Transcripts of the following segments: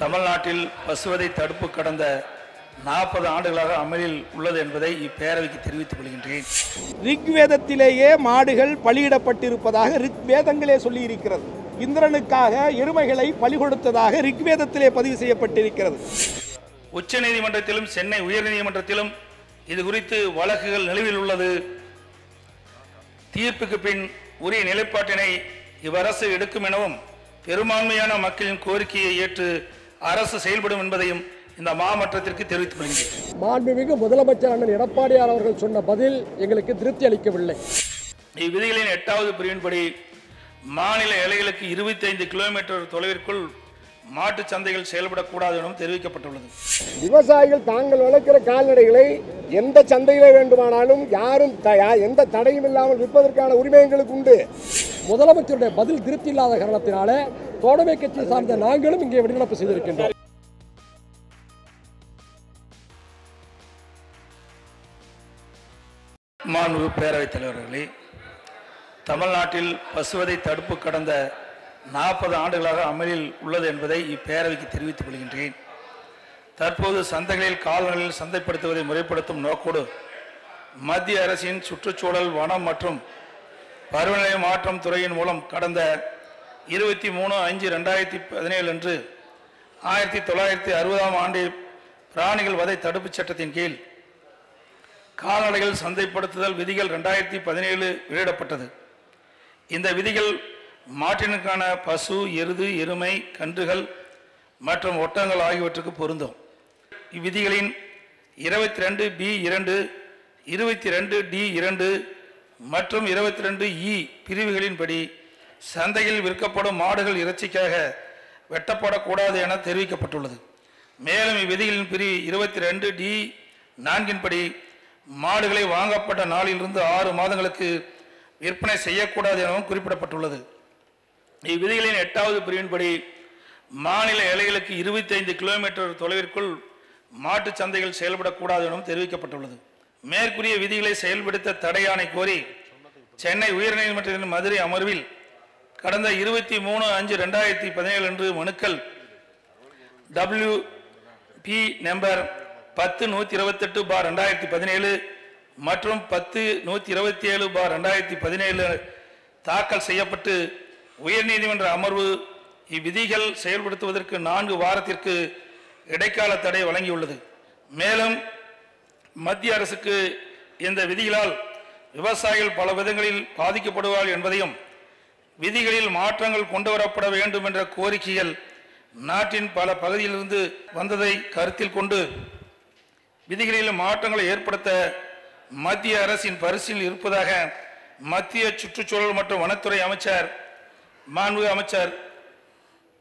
தமிழ்நாட்டில் பசுவதை தடுப்பு கடந்த நாற்பது ஆண்டுகளாக அமலில் உள்ளது என்பதை இப்பேரவைக்கு தெரிவித்துக் கொள்கின்றேன். ரிக்வேதத்திலேயே மாடுகள் பலியிடப்பட்டிருப்பதாக ரிக்வேதங்களே சொல்லியிருக்கிறது. இந்திரனுக்காக எருமைகளை பலி கொடுத்ததாக ரிக்வேதத்திலே பதிவு செய்யப்பட்டிருக்கிறது. உச்சநீதிமன்றத்திலும் சென்னை உயர்நீதிமன்றத்திலும் இது குறித்து வழக்குகள் நிலுவையில் உள்ளது. தீர்ப்புக்கு பின் உரிய நிலைப்பாட்டினை இவ்வரசு எடுக்கும் எனவும் பெரும்பான்மையான மக்களின் கோரிக்கையை ஏற்று அரசு செயல்படும் என்பதையும் இந்த மாமன்றத்திற்கு தெரிவித்துக் கொள்கிறேன். மாண்புமிகு முதலமைச்சர் அண்ணன் எடப்பாடியார் அவர்கள் சொன்ன பதில் எங்களுக்கு திருப்தி அளிக்கவில்லை. இவ்விதிகளின் எட்டாவது பிரிவின்படி மாநில எல்லைகளுக்கு இருபத்தி ஐந்து கிலோமீட்டர் தொலைவிற்குள் மாட்டுச் சந்தைகள் செயல்படக்கூடாது எனவும் தெரிவிக்கப்பட்டுள்ளது. விவசாயிகள் தாங்கள் வளர்க்கிற கால்நடைகளை எந்த சந்தையில வேண்டுமானாலும் யாரும் எந்த தடையும் இல்லாமல் விற்பதற்கான உரிமை எங்களுக்கு உண்டு. முதலமைச்சருடைய பதில் திருப்தி இல்லாத காரணத்தினால தோழமை கட்சியை சார்ந்த நாங்களும் இங்கே வெளிநடப்பு செய்திருக்கின்றோம். மாண்பு பேரவைத் தலைவர்களே தமிழ்நாட்டில் பசுவதை தடுப்பு கடந்த நாற்பது ஆண்டுகளாக அமலில் உள்ளது என்பதை இப்பேரவைக்கு தெரிவித்துக் கொள்கின்றேன். தற்போது சந்தைகளில் கால்நடைகளில் சந்தைப்படுத்துவதை முறைப்படுத்தும் நோக்கோடு மத்திய அரசின் சுற்றுச்சூழல் வனம் மற்றும் பருவநிலை மாற்றம் துறையின் மூலம் கடந்த இருபத்தி மூணு அஞ்சு ரெண்டாயிரத்தி பதினேழு அன்று ஆயிரத்தி தொள்ளாயிரத்தி அறுபதாம் ஆண்டு பிராணிகள் வதை தடுப்புச் சட்டத்தின் கீழ் கால்நடைகள் சந்தைப்படுத்துதல் விதிகள் ரெண்டாயிரத்தி பதினேழு வெளியிடப்பட்டது. இந்த விதிகள் மாட்டினுக்கான பசு எருது எருமை கன்றுகள் மற்றும் ஒட்டங்கள் ஆகியவற்றுக்கு பொருந்தும். இவ்விதிகளின் இருபத்தி ரெண்டு பி இரண்டு இருபத்தி ரெண்டு டி இரண்டு மற்றும் இருபத்தி ரெண்டு இ பிரிவுகளின்படி சந்தையில் விற்கப்படும் மாடுகள் இறைச்சிக்காக வெட்டப்படக்கூடாது என தெரிவிக்கப்பட்டுள்ளது. மேலும் இவ்விதிகளின் பிரிவு இருபத்தி ரெண்டு டி நான்கின்படி மாடுகளை வாங்கப்பட்ட நாளிலிருந்து ஆறு மாதங்களுக்கு விற்பனை செய்யக்கூடாது எனவும் குறிப்பிடப்பட்டுள்ளது. இவ்விதிகளின் எட்டாவது பிரிவின்படி மாநில எல்லைகளுக்கு இருபத்தி ஐந்து கிலோமீட்டர் தொலைவிற்குள் மாட்டுச் சந்தைகள் செயல்படக்கூடாது எனவும் தெரிவிக்கப்பட்டுள்ளது. மேற்கூறிய விதிகளை செயல்படுத்த தடையானை கோரி சென்னை உயர்நீதிமன்றத்தின் மதுரை அமர்வில் கடந்த இருபத்தி மூணு அஞ்சு ரெண்டாயிரத்தி பதினேழு அன்று மனுக்கள் டபிள்யூ பி நம்பர் பத்து நூற்றி இருபத்தெட்டு பார் ரெண்டாயிரத்தி பதினேழு மற்றும் பத்து நூற்றி இருபத்தி ஏழு பார் ரெண்டாயிரத்தி பதினேழு தாக்கல் செய்யப்பட்டு உயர்நீதிமன்ற அமர்வு இவ்விதிகள் செயல்படுத்துவதற்கு நான்கு வாரத்திற்கு இடைக்கால தடை வழங்கியுள்ளது. மேலும் மத்திய அரசுக்கு இந்த விதிகளால் விவசாயிகள் பல விதங்களில் பாதிக்கப்படுவார்கள் என்பதையும் விதிகளில் மாற்றங்கள் கொண்டு வரப்பட வேண்டும் என்ற கோரிக்கைகள் நாட்டின் பல பகுதியிலிருந்து வந்ததை கருத்தில் கொண்டு விதிகளில் மாற்றங்களை ஏற்படுத்த மத்திய அரசின் பரிசில் இருப்பதாக மத்திய சுற்றுச்சூழல் மற்றும் வனத்துறை அமைச்சர் மாண்பு அமைச்சர்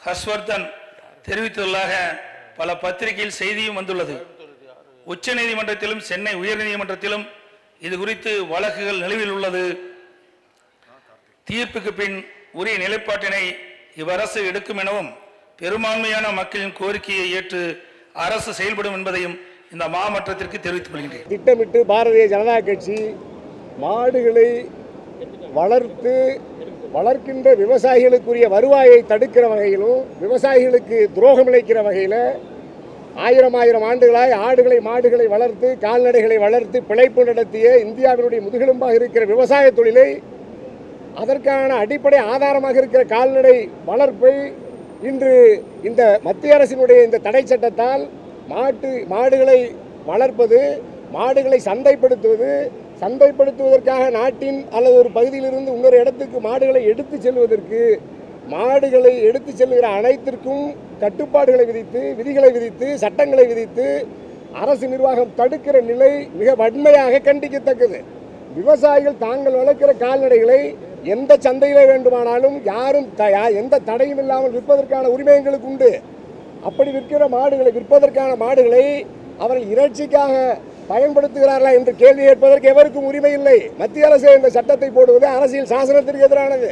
ஹர்ஷ்வர்தன் தெரிவித்துள்ளதாக பல பத்திரிகையில் செய்தியும் வந்துள்ளது. உச்சநீதிமன்றத்திலும் சென்னை உயர்நீதிமன்றத்திலும் இது குறித்து வழக்குகள் நிலவில் உள்ளது. தீர்ப்புக்கு பின் உரிய நிலைப்பாட்டினை இவ்வரசு எடுக்கும் எனவும் பெரும்பான்மையான மக்களின் கோரிக்கையை ஏற்று அரசு செயல்படும் என்பதையும் இந்த மாமன்றத்திற்கு தெரிவித்துக் கொள்கின்றேன். திட்டமிட்டு பாரதிய ஜனதா கட்சி மாடுகளை வளர்த்து வளர்க்கின்ற விவசாயிகளுக்குரிய வருவாயை தடுக்கிற வகையிலும் விவசாயிகளுக்கு துரோகம் இழைக்கிற வகையில் ஆயிரம் ஆயிரம் ஆண்டுகளாய் ஆடுகளை மாடுகளை வளர்த்து கால்நடைகளை வளர்த்து பிழைப்பு நடத்திய இந்தியாவினுடைய முதுகெலும்பாக இருக்கிற விவசாய தொழிலை அதற்கான அடிப்படை ஆதாரமாக இருக்கிற கால்நடை வளர்ப்பை இன்று இந்த மத்திய அரசினுடைய இந்த தடை சட்டத்தால் மாட்டு மாடுகளை வளர்ப்பது மாடுகளை சந்தைப்படுத்துவது சந்தைப்படுத்துவதற்காக நாட்டின் அல்லது ஒரு பகுதியிலிருந்து இன்னொரு இடத்துக்கு மாடுகளை எடுத்து செல்வதற்கு மாடுகளை எடுத்து செல்கிற அனைத்திற்கும் கட்டுப்பாடுகளை விதித்து விதிகளை விதித்து சட்டங்களை விதித்து அரசு நிர்வாகம் தடுக்கிற நிலை மிக வன்மையாக கண்டிக்கத்தக்கது. விவசாயிகள் தாங்கள் வளர்க்கிற கால்நடைகளை எந்த சந்தையில் வேண்டுமானாலும் யாரும் த- யா- எந்த தடையும் இல்லாமல் விற்பதற்கான உரிமை எங்களுக்கு உண்டு. அப்படி விற்கிற மாடுகளை விற்பதற்கான மாடுகளை அவர்கள் இறைச்சிக்காக பயன்படுத்துகிறார்களா என்று கேள்வி கேட்பதற்கு எவருக்கும் உரிமை இல்லை. மத்திய அரசு இந்த சட்டத்தை போடுவது அரசியல் சாசனத்திற்கு எதிரானது.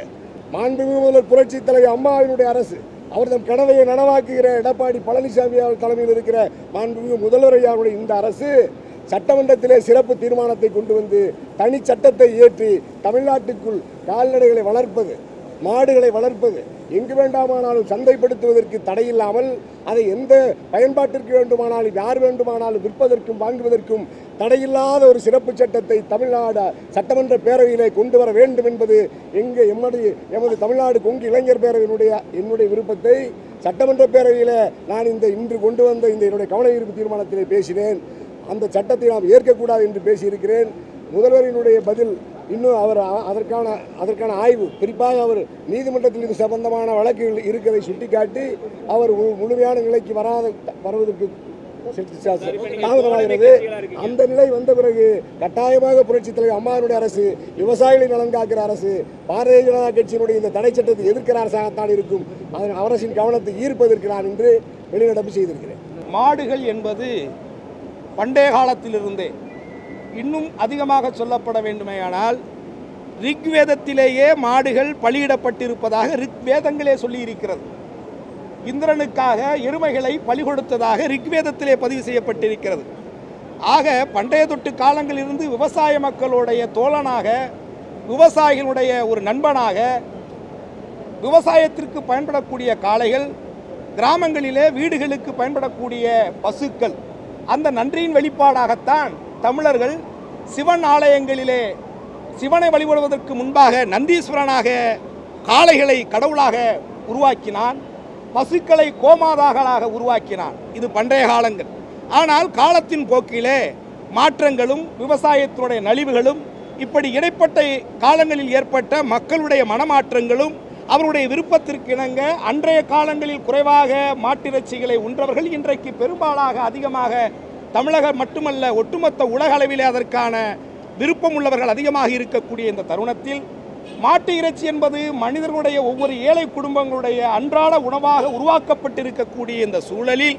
மாண்புமிகு முதல்வர் புரட்சி தலைவர் அம்மாவினுடைய அரசு. அவர் தம் கனவையை நனவாக்குகிற எடப்பாடி பழனிசாமி அவர் தலைமையில் இருக்கிற மாண்புமிகு முதல்வர் ஐயாவுடைய இந்த அரசு சட்டமன்றத்திலே சிறப்பு தீர்மானத்தை கொண்டு வந்து தனி சட்டத்தை இயற்றி தமிழ்நாட்டுக்குள் கால்நடைகளை வளர்ப்பது மாடுகளை வளர்ப்பது எங்கு வேண்டாமானாலும் சந்தைப்படுத்துவதற்கு தடையில்லாமல் அதை எந்த பயன்பாட்டிற்கு வேண்டுமானாலும் யார் வேண்டுமானாலும் விற்பதற்கும் வாங்குவதற்கும் தடையில்லாத ஒரு சிறப்பு சட்டத்தை தமிழ்நாடு சட்டமன்ற பேரவையிலே கொண்டு வர வேண்டும் என்பது எங்கே எம்மடைய எமது தமிழ்நாடு கொங்கு இளைஞர் பேரவையினுடைய என்னுடைய விருப்பத்தை சட்டமன்ற பேரவையில் நான் இந்த இன்று கொண்டு வந்த இந்த என்னுடைய கவன ஈர்ப்பு தீர்மானத்திலே பேசினேன். அந்த சட்டத்தை நாம் ஏற்கக்கூடாது என்று பேசியிருக்கிறேன். முதல்வரினுடைய பதில் இன்னும் அவர் அதற்கான அதற்கான ஆய்வு குறிப்பாக அவர் நீதிமன்றத்தில் இது சம்பந்தமான வழக்குகள் இருக்கிறதை சுட்டிக்காட்டி அவர் மு- முழுமையான நிலைக்கு வராத வருவதற்கு தாமதமாகிறது. அந்த நிலை வந்த பிறகு கட்டாயமாக புரட்சித் தலைவர் அம்மாவினுடைய அரசு விவசாயிகளை நலன் காக்கிற அரசு பாரதிய ஜனதா கட்சியினுடைய இந்த தடை சட்டத்தை எதிர்க்கிற அரசாகத்தான் இருக்கும். அதன் அரசின் கவனத்தை ஈர்ப்பதற்கு நான் இன்று வெளிநடப்பு செய்திருக்கிறேன். மாடுகள் என்பது பண்டைய காலத்திலிருந்தே இன்னும் அதிகமாக சொல்லப்பட வேண்டுமேயானால் ரிக்வேதத்திலேயே மாடுகள் பலியிடப்பட்டிருப்பதாக ரிக்வேதங்களே சொல்லியிருக்கிறது. இந்திரனுக்காக எருமைகளை பலி கொடுத்ததாக ரிக்வேதத்திலே பதிவு செய்யப்பட்டிருக்கிறது. ஆக பண்டைய தொட்டு காலங்களிலிருந்து விவசாய மக்களுடைய தோழனாக விவசாயிகளுடைய ஒரு நண்பனாக விவசாயத்திற்கு பயன்படக்கூடிய காளைகள் கிராமங்களிலே வீடுகளுக்கு பயன்படக்கூடிய பசுக்கள் அந்த நன்றியின் வெளிப்பாடாகத்தான் தமிழர்கள் சிவன் ஆலயங்களிலே சிவனை வழிபடுவதற்கு முன்பாக நந்தீஸ்வரனாக காளைகளை கடவுளாக உருவாக்கினான் பசுக்களை கோமாதாகளாக உருவாக்கினான். இது பண்டைய காலங்கள். ஆனால் காலத்தின் போக்கிலே மாற்றங்களும் விவசாயத்தினுடைய நலிவுகளும் இப்படி இடைப்பட்ட காலங்களில் ஏற்பட்ட மக்களுடைய மனமாற்றங்களும் அவருடைய விருப்பத்திற்கு இணங்க அன்றைய காலங்களில் குறைவாக மாட்டிறைச்சிகளை உன்றவர்கள் இன்றைக்கு பெரும்பாலாக அதிகமாக தமிழகம் மட்டுமல்ல ஒட்டுமொத்த உலக அளவிலே அதற்கான விருப்பம் உள்ளவர்கள் அதிகமாக இருக்கக்கூடிய இந்த தருணத்தில் மாட்டு இறைச்சி என்பது மனிதர்களுடைய ஒவ்வொரு ஏழை குடும்பங்களுடைய அன்றாட உணவாக உருவாக்கப்பட்டிருக்கக்கூடிய இந்த சூழலில்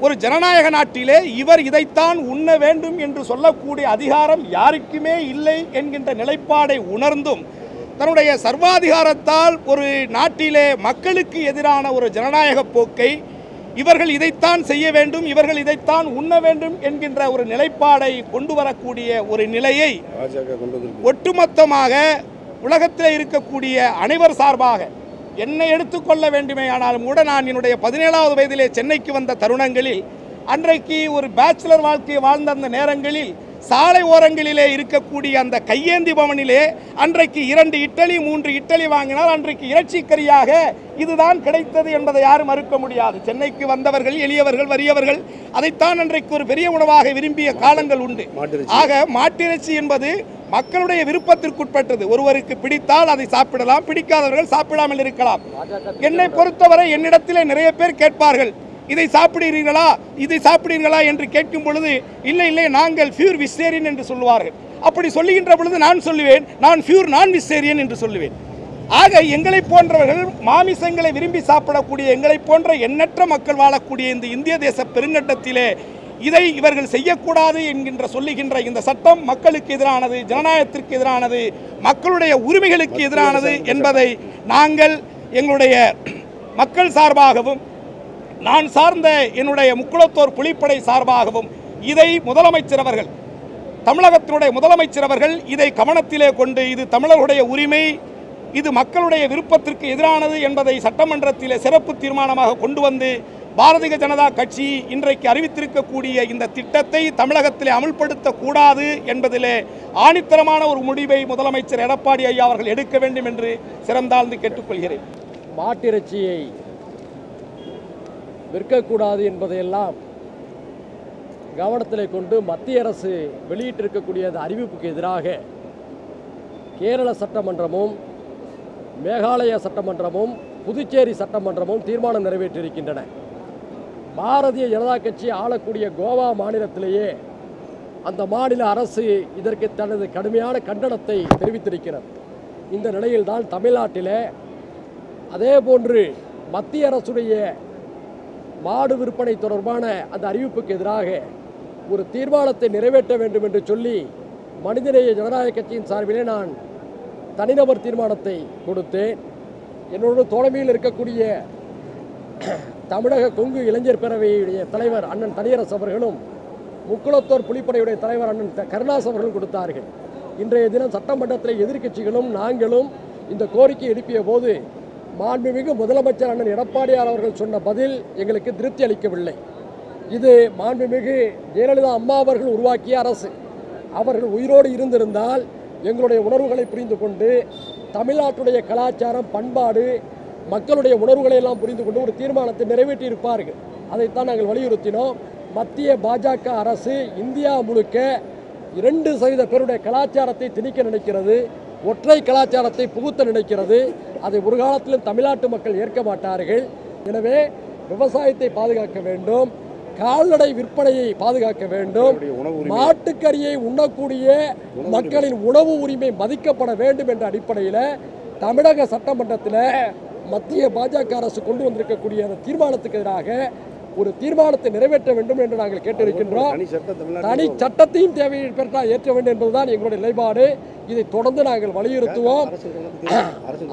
ஒரு ஜனநாயக நாட்டிலே இவர் இதைத்தான் உண்ண வேண்டும் என்று சொல்லக்கூடிய அதிகாரம் யாருக்குமே இல்லை என்கின்ற நிலைப்பாடை உணர்ந்தும் தன்னுடைய சர்வாதிகாரத்தால் ஒரு நாட்டிலே மக்களுக்கு எதிரான ஒரு ஜனநாயக போக்கை இவர்கள் இதைத்தான் செய்ய வேண்டும் இவர்கள் இதைத்தான் உண்ண வேண்டும் என்கின்ற ஒரு நிலைப்பாடை கொண்டு வரக்கூடிய ஒரு நிலையை ஒட்டுமொத்தமாக உலகத்தில் இருக்கக்கூடிய அனைவர் சார்பாக என்னை எடுத்துக்கொள்ள வேண்டுமே ஆனாலும் கூட நான் என்னுடைய பதினேழாவது வயதிலே சென்னைக்கு வந்த தருணங்களில் அன்றைக்கு ஒரு பேச்சுலர் வாழ்க்கையை வாழ்ந்த அந்த நேரங்களில் சாலை ஓரங்களிலே இருக்கக்கூடிய அந்த கையேந்தி பவனிலே அன்றைக்கு இரண்டு இட்டலி மூன்று இட்டலி வாங்கினால் அன்றைக்கு இறைச்சிக்கறியாக இதுதான் கிடைத்தது என்பதை யாரும் மறுக்க முடியாது. சென்னைக்கு வந்தவர்கள் எளியவர்கள் வறியவர்கள் அதைத்தான் அன்றைக்கு ஒரு பெரிய உணவாக விரும்பிய காலங்கள் உண்டு. ஆக மாட்டிறைச்சி என்பது மக்களுடைய விருப்பத்திற்குட்பட்டது. ஒருவருக்கு பிடித்தால் அதை சாப்பிடலாம் பிடிக்காதவர்கள் சாப்பிடாமல் இருக்கலாம். என்னை பொறுத்தவரை என்னிடத்திலே நிறைய பேர் கேட்பார்கள். இதை சாப்பிடுகிறீர்களா? இதை சாப்பிடுகிறீர்களா என்று கேட்கும் பொழுது இல்லை இல்லை நாங்கள் பியூர் விஸ்டேரியன் என்று சொல்லுவார்கள். அப்படி சொல்லுகின்ற பொழுது நான் சொல்லுவேன் நான் பியூர் நான் விஸ்டேரியன் என்று சொல்லுவேன். ஆக எங்களை போன்றவர்கள் மாமிசங்களை விரும்பி சாப்பிடக்கூடிய எங்களை போன்ற எண்ணற்ற மக்கள் வாழக்கூடிய இந்த இந்திய தேச பெருங்கட்டத்திலே இதை இவர்கள் செய்யக்கூடாது என்கின்ற சொல்லுகின்ற இந்த சட்டம் மக்களுக்கு எதிரானது ஜனநாயகத்திற்கு எதிரானது மக்களுடைய உரிமைகளுக்கு எதிரானது என்பதை நாங்கள் எங்களுடைய மக்கள் சார்பாகவும் நான் சார்ந்த என்னுடைய முக்குளத்தோர் புலிப்படை சார்பாகவும் இதை முதலமைச்சர் அவர்கள் தமிழகத்தினுடைய முதலமைச்சர் அவர்கள் இதை கவனத்திலே கொண்டு இது தமிழர்களுடைய உரிமை இது மக்களுடைய விருப்பத்திற்கு எதிரானது என்பதை சட்டமன்றத்திலே சிறப்பு தீர்மானமாக கொண்டு வந்து பாரதிய ஜனதா கட்சி இன்றைக்கு அறிவித்திருக்கக்கூடிய இந்த திட்டத்தை தமிழகத்திலே அமல்படுத்தக்கூடாது என்பதிலே ஆணித்தரமான ஒரு முடிவை முதலமைச்சர் எடப்பாடி ஐயா அவர்கள் எடுக்க வேண்டும் என்று சிறந்தாழ்ந்து கேட்டுக்கொள்கிறேன். மாட்டிறைச்சியை விற்கக்கூடாது என்பதையெல்லாம் கவனத்தில் கொண்டு மத்திய அரசு வெளியிட்டிருக்கக்கூடிய அந்த அறிவிப்புக்கு எதிராக கேரள சட்டமன்றமும் மேகாலய சட்டமன்றமும் புதுச்சேரி சட்டமன்றமும் தீர்மானம் நிறைவேற்றியிருக்கின்றன. பாரதிய ஜனதா கட்சி ஆளக்கூடிய கோவா மாநிலத்திலேயே அந்த மாநில அரசு இதற்கு தனது கடுமையான கண்டனத்தை தெரிவித்திருக்கிறது. இந்த நிலையில்தான் தமிழ்நாட்டிலே அதே போன்று மத்திய அரசுடைய மாடு விற்பனை தொடர்பான அந்த அறிவிப்புக்கு எதிராக ஒரு தீர்மானத்தை நிறைவேற்ற வேண்டும் என்று சொல்லி மனிதநேய ஜனநாயக கட்சியின் சார்பிலே நான் தனிநபர் தீர்மானத்தை கொடுத்தேன். என்னோட தோழமையில் இருக்கக்கூடிய தமிழக கொங்கு இளைஞர் பேரவையுடைய தலைவர் அண்ணன் தனியரசு அவர்களும் முக்குளத்தோர் புலிப்படையுடைய தலைவர் அண்ணன் கருணாஸ் அவர்களும் கொடுத்தார்கள். இன்றைய தினம் சட்டமன்றத்தில் எதிர்க்கட்சிகளும் நாங்களும் இந்த கோரிக்கை எழுப்பிய போது மாண்புமிகு முதலமைச்சர் அண்ணன் எடப்பாடியார் அவர்கள் சொன்ன பதில் எங்களுக்கு திருப்தி அளிக்கவில்லை. இது மாண்புமிகு ஜெயலலிதா அம்மா அவர்கள் உருவாக்கிய அரசு. அவர்கள் உயிரோடு இருந்திருந்தால் எங்களுடைய உணர்வுகளை புரிந்து கொண்டு தமிழ்நாட்டுடைய கலாச்சாரம் பண்பாடு மக்களுடைய உணர்வுகளை எல்லாம் புரிந்து கொண்டு ஒரு தீர்மானத்தை நிறைவேற்றி இருப்பார்கள் அதைத்தான் நாங்கள் வலியுறுத்தினோம். மத்திய பாஜக அரசு இந்தியா முழுக்க இரண்டு சதவீத பேருடைய கலாச்சாரத்தை திணிக்க நினைக்கிறது. ஒற்றை கலாச்சாரத்தை புகுத்த நினைக்கிறது. அதை ஒரு காலத்திலும் தமிழ்நாட்டு மக்கள் ஏற்க மாட்டார்கள். எனவே விவசாயத்தை பாதுகாக்க வேண்டும். கால்நடை விற்பனையை பாதுகாக்க வேண்டும். மாட்டுக்கறியை உண்ணக்கூடிய மக்களின் உணவு உரிமை மதிக்கப்பட வேண்டும் என்ற அடிப்படையில் தமிழக சட்டமன்றத்தில் மத்திய பாஜக அரசு கொண்டு வந்திருக்கக்கூடிய அந்த தீர்மானத்துக்கு எதிராக ஒரு தீர்மானத்தை நிறைவேற்ற வேண்டும் என்று நாங்கள் கேட்டிருக்கின்றோம். தனி சட்டத்தையும் தேவை பெற்றால் ஏற்ற வேண்டும் என்பதுதான் எங்களுடைய நிலைப்பாடு. இதை தொடர்ந்து நாங்கள் வலியுறுத்துவோம்.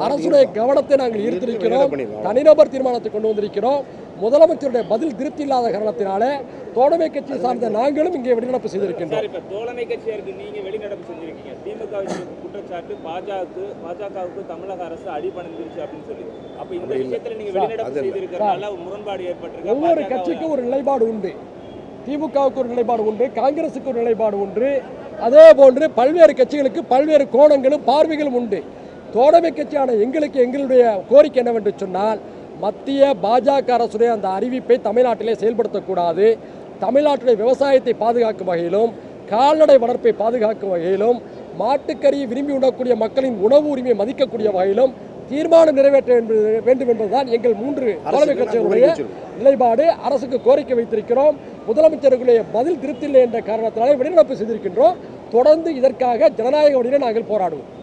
அரசுடைய கவனத்தை நாங்கள் ஈர்த்திருக்கிறோம். தனிநபர் தீர்மானத்தை கொண்டு வந்திருக்கிறோம். முதலமைச்சருடைய பதில் திருப்தி இல்லாத காரணத்தினால தோழமை கட்சி சார்ந்த நாங்களும் இங்கே வெளிநடப்பு செய்திருக்கின்றோம். இப்ப தோழமை கட்சியா இருக்கு நீங்க வெளிநடப்பு செஞ்சிருக்கீங்க. திமுக குற்றச்சாட்டு பாஜகவுக்கு பாஜகவுக்கு தமிழக அரசு அடிபணிந்துருச்சு அப்படின்னு சொல்லி. அப்ப இந்த விஷயத்துல நீங்க வெளிநடப்பு செய்திருக்கிறதுனால ஒரு முரண்பாடு ஏற்பட்டிருக்கு? ஒவ்வொரு கட்சிக்கும் ஒரு நிலைப்பாடு உண்டு. திமுகவுக்கு ஒரு நிலைப்பாடு உண்டு. காங்கிரசுக்கு ஒரு நிலைப்பாடு உண்டு. அதே போன்று பல்வேறு கட்சிகளுக்கு பல்வேறு கோணங்களும் பார்வைகளும் உண்டு. தோழமை கட்சியான எங்களுக்கு எங்களுடைய கோரிக்கை என்னவென்று சொன்னால் மத்திய பாஜக அரசுடைய அந்த அறிவிப்பை தமிழ்நாட்டிலே செயல்படுத்தக்கூடாது. தமிழ்நாட்டுடைய விவசாயத்தை பாதுகாக்கும் வகையிலும் கால்நடை வளர்ப்பை பாதுகாக்கும் வகையிலும் மாட்டுக்கறியை விரும்பி உண்ணக்கூடிய மக்களின் உணவு உரிமையை மதிக்கக்கூடிய வகையிலும் தீர்மானம் நிறைவேற்ற வேண்டும் என்பதுதான் எங்கள் மூன்று தலைமை கட்சிகளுடைய நிலைப்பாடு. அரசுக்கு கோரிக்கை வைத்திருக்கிறோம். முதலமைச்சர்களுடைய பதில் திருப்தி இல்லை என்ற காரணத்தினாலே வெளிநடப்பு செய்திருக்கின்றோம். தொடர்ந்து இதற்காக ஜனநாயக வழியில் நாங்கள் போராடுவோம்.